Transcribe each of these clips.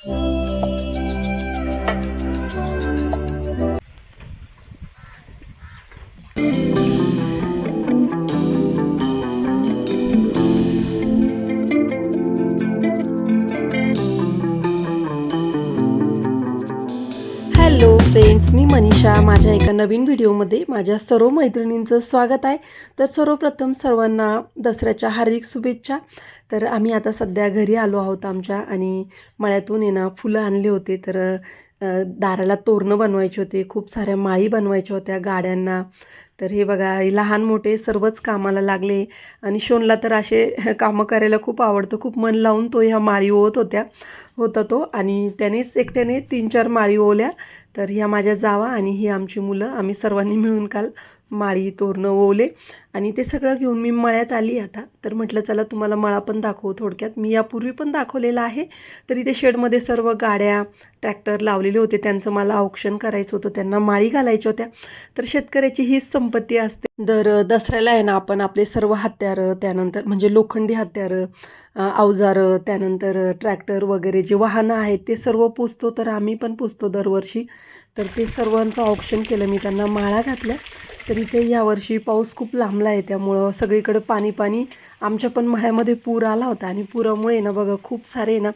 Thank you. मी मनीषा माझ्या एका नवीन व्हिडिओमध्ये माझ्या सर्व मैत्रिणींचं स्वागत आहे. तर सर्वप्रथम सर्वांना दसऱ्याच्या हार्दिक शुभेच्छा. तर आम्ही आता सध्या घरी आलो आहोत आमच्या आणि मळ्यातून आहे ना फुलं आणले होते. तर दाराला तोरणं बनवायचे होते खूप साऱ्या माळी बनवायच्या होत्या गाड्यांना तर हे बघा लहान मोठे सर्वच कामाला लागले आणि शोनला तर असे कामं करायला खूप आवडतं. खूप मन लावून तो ह्या माळी ओवत होत्या होता तो. आणि त्यानेच एकट्याने तीन चार माळी ओवल्या. तर ह्या माझ्या जावा आणि ही आमची मुलं. आम्ही सर्वांनी मिळून काल माळी तोरणं ओवले आणि ते सगळं घेऊन मी मळ्यात आली आता. तर म्हटलं चला तुम्हाला मळा पण दाखवू थोडक्यात. मी यापूर्वी पण दाखवलेला आहे. तर इथे शेडमध्ये सर्व गाड्या ट्रॅक्टर लावलेले होते. त्यांचं मला औक्षण करायचं होतं. त्यांना माळी घालायच्या होत्या. तर शेतकऱ्याची हीच संपत्ती असते. दर दसऱ्याला आहे ना आपण आपले सर्व हत्यारं त्यानंतर म्हणजे लोखंडी हत्यारं अवजारं त्यानंतर ट्रॅक्टर वगैरे जे वाहनं आहेत ते सर्व पुसतो. तर आम्ही पण पुसतो दरवर्षी. तर ते सर्वांचं ऑप्शन केलं. मी त्यांना माळा घातल्या तर इथे यावर्षी पाऊस खूप लांबला आहे. त्यामुळं सगळीकडे पाणी पाणी. आमच्या पण मळ्यामध्ये पूर आला होता. आणि पुरामुळे ना बघा खूप सारे ना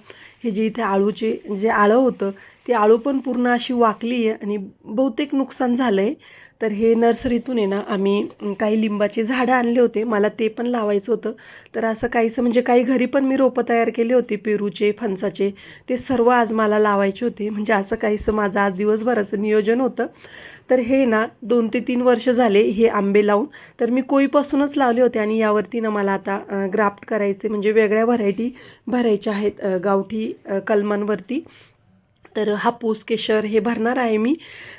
हे जे इथे आळूचे जे आळं होतं ती आळू पण पूर्ण अशी वाकली आहे आणि बहुतेक नुकसान झालं आहे तर हे नर्सरीतून आहे ना आम्ही काही लिंबाचे झाडं आणले होते. मला ते पण लावायचं होतं. तर असं काहीसं म्हणजे काही घरी पण मी रोपं तयार केले होते पेरूचे फणसाचे. ते सर्व आज मला लावायचे होते. म्हणजे असं काहीसं माझं आज दिवसभराचं नियोजन होतं. तर हे ना दोन ते तीन वर्ष झाले हे आंबे लावून. तर मी कोईपासूनच लावले होते आणि यावरती ना मला आता ग्राफ्ट करायचे म्हणजे वेगळ्या व्हरायटी भरायच्या आहेत गावठी कलमांवरती. तर हापूस केशर हे भरणार आहे मी.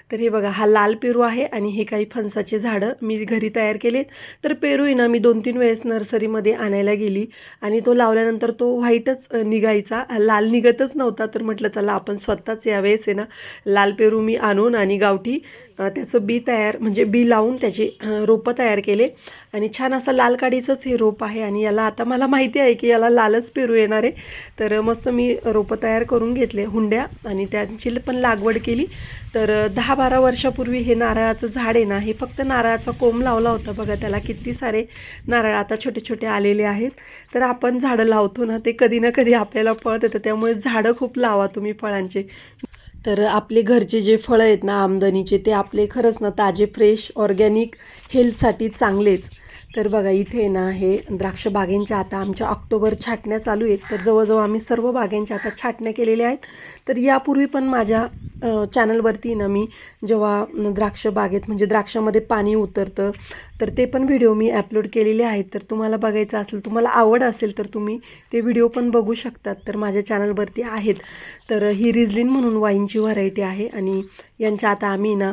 तर हे बघा हा लाल पेरू आहे आणि हे काही फणसाचे झाडं मी घरी तयार केलेत. तर पेरू आहे ना मी दोन तीन वेळेस नर्सरीमध्ये आणायला गेली आणि तो लावल्यानंतर तो व्हाईटच निघायचा. लाल निघतच नव्हता तर म्हटलं चला आपण स्वतःच यावेळेस आहे ना लाल पेरू मी आणून आणि गावठी त्याचं बी तयार म्हणजे बी लावून त्याचे रोपं तयार केले. आणि छान असं लाल काडीचंच हे रोप आहे आणि याला आता मला माहिती आहे की याला लालच पेरू येणार आहे. तर मस्त मी रोपं तयार करून घेतले हुंड्या आणि त्यांची पण लागवड केली. तर दहा बारा वर्षापूर्वी हे नारळाचं झाड आहे ना हे फक्त नारळाचा कोंब लावला होता बघा त्याला. किती सारे नारळ आता छोटे छोटे आलेले आहेत. तर आपण झाडं लावतो ना ते कधी ना कधी आपल्याला फळ येतं त्यामुळे झाडं खूप लावा तुम्ही फळांचे. तर आपले घरचे जे फळं आहेत ना आमदनीचे ते आपले खरंच ना ताजे फ्रेश ऑर्गॅनिक हेल्थसाठी चांगलेच. तर बघा इथे ना हे द्राक्ष बागेंच्या आता आमच्या ऑक्टोबर छाटण्या चालू आहेत. तर जवळजवळ आम्ही सर्व बागेंच्या आता छाटण्या केलेल्या आहेत. तर यापूर्वी पण माझ्या चॅनलवरती ना मी जेव्हा द्राक्ष बागेत म्हणजे द्राक्षामध्ये पाणी उतरतं तर ते पण व्हिडिओ मी अपलोड केलेले आहेत. तर तुम्हाला बघायचं असेल तुम्हाला आवड असेल तर तुम्ही ते व्हिडिओ पण बघू शकतात. तर माझ्या चॅनलवरती आहेत. तर ही रिझलिन म्हणून वाईनची व्हरायटी आहे आणि यांच्या आता आम्ही ना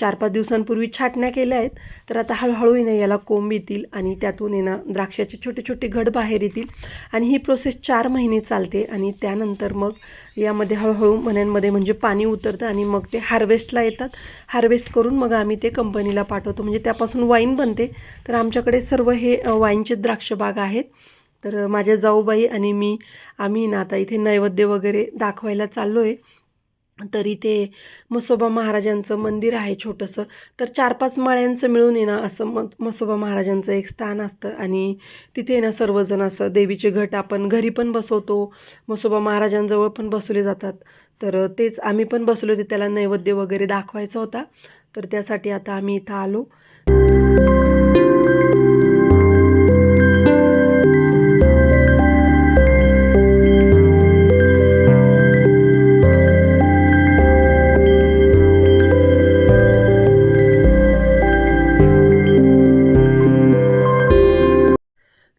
चार पाच दिवसांपूर्वी छाटण्या केल्या आहेत. तर आता हळूहळू ना याला कोंब येतील आणि त्यातून आहे ना द्राक्षाचे छोटे छोटे घड बाहेर येतील. आणि ही प्रोसेस चार महिने चालते आणि त्यानंतर मग यामध्ये हळूहळू मण्यांमध्ये म्हणजे पाणी उतरतं आणि मग ते हार्वेस्टला येतात. हार्वेस्ट करून मग आम्ही ते कंपनीला पाठवतो. म्हणजे त्यापासून वाईन बनते. तर आमच्याकडे सर्व हे वाईनचे द्राक्षबाग आहेत. तर माझ्या जाऊबाई आणि मी आम्ही ना आता इथे नैवेद्य वगैरे दाखवायला चाललो आहे तरी ते मसोबा महाराजांचं मंदिर आहे छोटंसं. तर चार पाच माळ्यांचं मिळून येणं असं म मसोबा महाराजांचं एक स्थान असतं. आणि तिथे ना सर्वजण असं देवीचे घट आपण घरी पण बसवतो. मसोबा महाराजांजवळ पण बसवले जातात. तर तेच आम्ही पण बसलो होते. त्याला नैवेद्य वगैरे दाखवायचा होता. तर त्यासाठी आता आम्ही इथं आलो.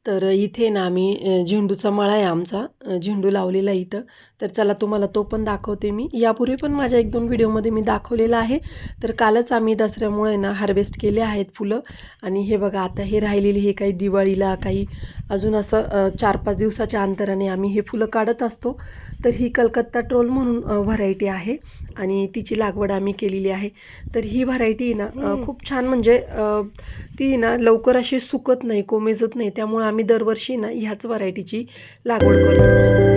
तर इथे ना आम्ही झेंडूचा मळा आहे आमचा. झेंडू लावलेला इथं. तर चला तुम्हाला तो पण दाखवते मी. यापूर्वी पण माझ्या एक दोन व्हिडिओमध्ये मी दाखवलेला आहे. तर कालच आम्ही दसऱ्यामुळे ना हार्वेस्ट केले आहेत फुलं. आणि हे बघा आता हे राहिलेले हे काही दिवाळीला काही अजून असं चार पाच दिवसाच्या अंतराने आम्ही हे फुलं काढत असतो. तर ही कलकत्ता ट्रोल म्हणून व्हरायटी आहे. आणि तिची लागवड आम्ही केलेली आहे. तर ही व्हरायटी ना खूप छान म्हणजे ती ना लवकर अशी सुकत नाही कोमेजत नाही. त्यामुळे आम्ही आम्ही दरवर्षी ना ह्याच व्हरायटीची लागवड करतो.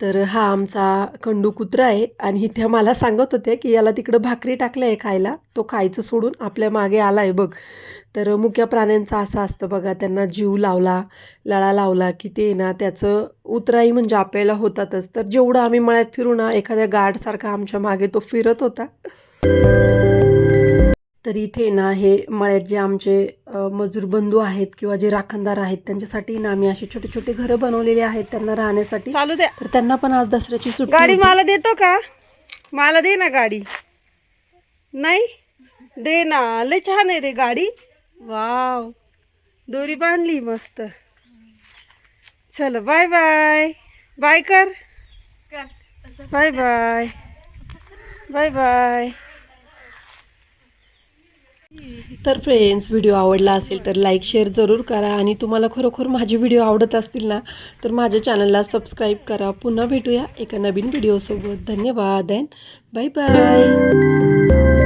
तर हा आमचा खंडू कुत्रा आहे आणि त्या मला सांगत होत्या की याला तिकडं भाकरी टाकलं आहे खायला. तो खायचं सोडून आपल्या मागे आला आहे बघ. तर मुख्य प्राण्यांचं असं असतं बघा त्यांना जीव लावला लळा लावला की ते ना त्याचं उतराई म्हणजे आपल्याला होतातच. तर जेवढं आम्ही मळ्यात फिरू ना एखाद्या गाडसारखा आमच्या मागे तो फिरत होता. तर इथे ना हे मळ्यात जे आमचे मजूर बंधू आहेत किंवा जे राखणदार आहेत त्यांच्यासाठी ना आम्ही असे छोटे छोटे घरं बनवलेले आहेत त्यांना राहण्यासाठी. चालू द्या. तर त्यांना पण आज दसऱ्याची सुट्टी गाडी. मला देतो का? मला दे ना गाडी. नाही? दे ना. लय छान आहे रे गाडी. वाव. दोरी बांधली मस्त. चल बाय बाय. बाय कर. Bye bye. Bye bye. तर फ्रेंड्स व्हिडिओ आवडला असेल तर लाईक शेअर जरूर करा. आणि तुम्हाला खरोखर माझे व्हिडिओ आवडत असतील ना तर माझ्या चॅनलला सबस्क्राईब करा. पुन्हा भेटूया एका नवीन व्हिडिओसोबत धन्यवाद अँड बाय बाय